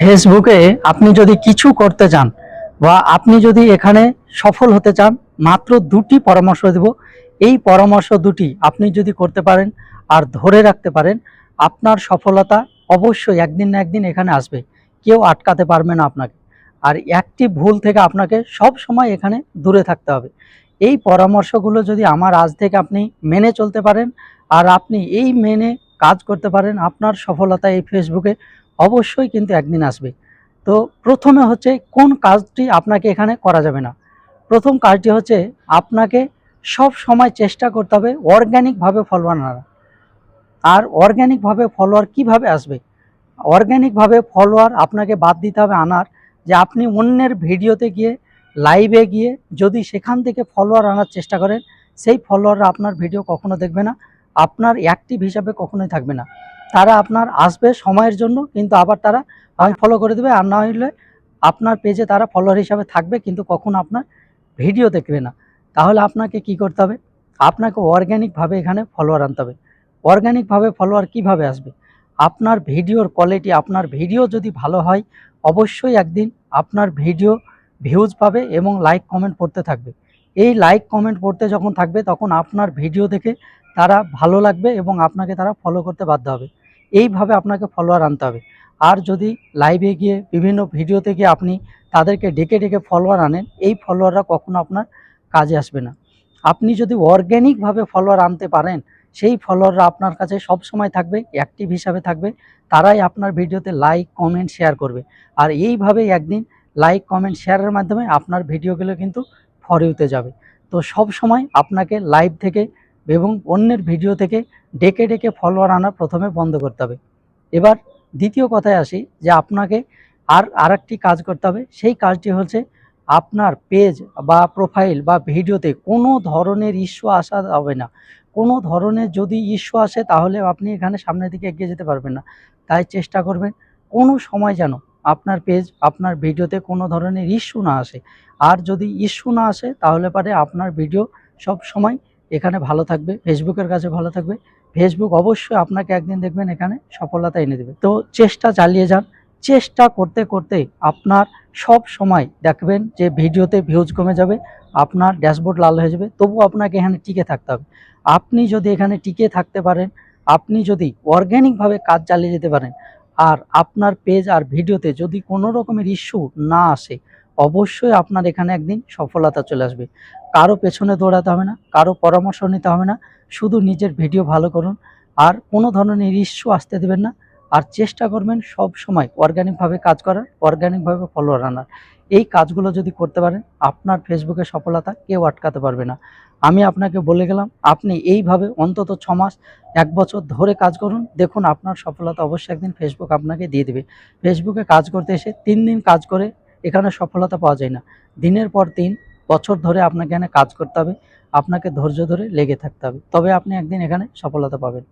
ফেসবুকে আপনি যদি কিছু করতে চান বা আপনি যদি এখানে সফল হতে চান, মাত্র দুটি পরামর্শ দেব। এই পরামর্শ দুটি আপনি যদি করতে পারেন আর ধরে রাখতে পারেন, আপনার সফলতা অবশ্যই একদিন না একদিন এখানে আসবে। কেউ আটকাতে পারবে না আপনাকে। আর একটি ভুল থেকে আপনাকে সব সময় এখানে দূরে থাকতে হবে। এই পরামর্শগুলো যদি আমার আজ থেকে আপনি মেনে চলতে পারেন আর আপনি এই মেনে কাজ করতে পারেন, আপনার সফলতা এই ফেসবুকে অবশ্যই কিন্তু একদিন আসবে। তো প্রথমে হচ্ছে কোন কাজটি আপনাকে এখানে করা যাবে না। প্রথম কাজটি হচ্ছে আপনাকে সব সময় চেষ্টা করতে হবে অর্গ্যানিকভাবে ফলোয়ার আনা আর অর্গ্যানিকভাবে ফলোয়ার কীভাবে আসবে? অর্গ্যানিকভাবে ফলোয়ার আপনাকে বাদ দিতে হবে আনার যে আপনি অন্যের ভিডিওতে গিয়ে লাইভে গিয়ে যদি সেখান থেকে ফলোয়ার আনার চেষ্টা করেন, সেই ফলোয়াররা আপনার ভিডিও কখনো দেখবে না। আপনার অ্যাক্টিভ হিসাবে কখনোই থাকবে না। তারা আপনার আসবে সময়ের জন্য, কিন্তু আবার তারা হয় ফলো করে দেবে। আর না হলে আপনার পেজে তারা ফলোয়ার হিসাবে থাকবে, কিন্তু কখন আপনার ভিডিও দেখবে না। তাহলে আপনাকে কি করতে হবে? আপনাকে অর্গ্যানিকভাবে এখানে ফলোয়ার আনতে হবে। অর্গ্যানিকভাবে ফলোয়ার কীভাবে আসবে? আপনার ভিডিওর কোয়ালিটি আপনার ভিডিও যদি ভালো হয়, অবশ্যই একদিন আপনার ভিডিও ভিউজ পাবে এবং লাইক কমেন্ট পড়তে থাকবে। এই লাইক কমেন্ট পড়তে যখন থাকবে, তখন আপনার ভিডিও দেখে তারা ভালো লাগবে এবং আপনাকে তারা ফলো করতে বাধ্য হবে। এইভাবে আপনাকে ফলোয়ার আনতে হবে। আর যদি লাইভে গিয়ে বিভিন্ন ভিডিওতে গিয়ে আপনি তাদেরকে ডেকে ডেকে ফলোয়ার আনেন, এই ফলোয়াররা কখনো আপনার কাজে আসবে না। আপনি যদি অর্গ্যানিকভাবে ফলোয়ার আনতে পারেন, সেই ফলোয়াররা আপনার কাছে সব সময় থাকবে অ্যাক্টিভ হিসাবে থাকবে, তারাই আপনার ভিডিওতে লাইক কমেন্ট শেয়ার করবে। আর এইভাবেই একদিন লাইক কমেন্ট শেয়ারের মাধ্যমে আপনার ভিডিওগুলো কিন্তু ফরিউতে যাবে। তো সব সময় আপনাকে লাইভ থেকে এবং অন্যের ভিডিও থেকে ডেকে ডেকে ফলোয়ার আনা প্রথমে বন্ধ করতে হবে। এবার দ্বিতীয় কথায় আসি যে আপনাকে আর আরেকটি কাজ করতে হবে। সেই কাজটি হচ্ছে আপনার পেজ বা প্রোফাইল বা ভিডিওতে কোনো ধরনের ইস্যু আসা হবে না। কোনো ধরনের যদি ইস্যু আসে তাহলে আপনি এখানে সামনের দিকে এগিয়ে যেতে পারবেন না। তাই চেষ্টা করবেন কোনো সময় যেন আপনার পেজ, আপনার ভিডিওতে কোনো ধরনের ইস্যু না আসে। আর যদি ইস্যু না আসে, তাহলে পারে আপনার ভিডিও সব সময় এখানে ভালো থাকবে, ফেসবুকের কাছে ভালো থাকবে। ফেসবুক অবশ্যই আপনাকে একদিন দেখবেন, এখানে সফলতা এনে দেবে। তো চেষ্টা চালিয়ে যান। চেষ্টা করতে করতে আপনার সব সময় দেখবেন যে ভিডিওতে ভিউজ কমে যাবে, আপনার ড্যাশবোর্ড লাল হয়ে যাবে। তবু আপনাকে এখানে টিকে থাকতে হবে। আপনি যদি এখানে টিকে থাকতে পারেন, আপনি যদি অর্গ্যানিকভাবে কাজ চালিয়ে যেতে পারেন আর আপনার পেজ আর ভিডিওতে যদি কোনো রকমের ইস্যু না আসে, অবশ্যই আপনার এখানে একদিন সফলতা চলে আসবে। কারও পেছনে দৌড়াতে হবে না, কারও পরামর্শ নিতে হবে না, শুধু নিজের ভিডিও ভালো করুন। আর কোনো ধরনের ইস্যু আসতে দেবেন না। আর চেষ্টা করবেন সব সময় অর্গ্যানিকভাবে কাজ করার অর্গ্যানিকভাবে ফলোয়ার আনার। এই কাজগুলো যদি করতে পারেন, আপনার ফেসবুকে সফলতা কেউ আটকাতে পারবে না। আমি আপনাকে বলে গেলাম, আপনি এইভাবে অন্তত ছ মাস, এক বছর ধরে কাজ করুন, দেখুন আপনার সফলতা অবশ্যই একদিন ফেসবুক আপনাকে দিয়ে দেবে। ফেসবুকে কাজ করতে এসে তিন দিন কাজ করে এখানে সফলতা পাওয়া যায় না। দিনের পর দিন, বছর ধরে আপনাকে এখানে কাজ করতে হবে, আপনাকে ধৈর্য ধরে লেগে থাকতে হবে। তবে আপনি একদিন এখানে সফলতা পাবেন।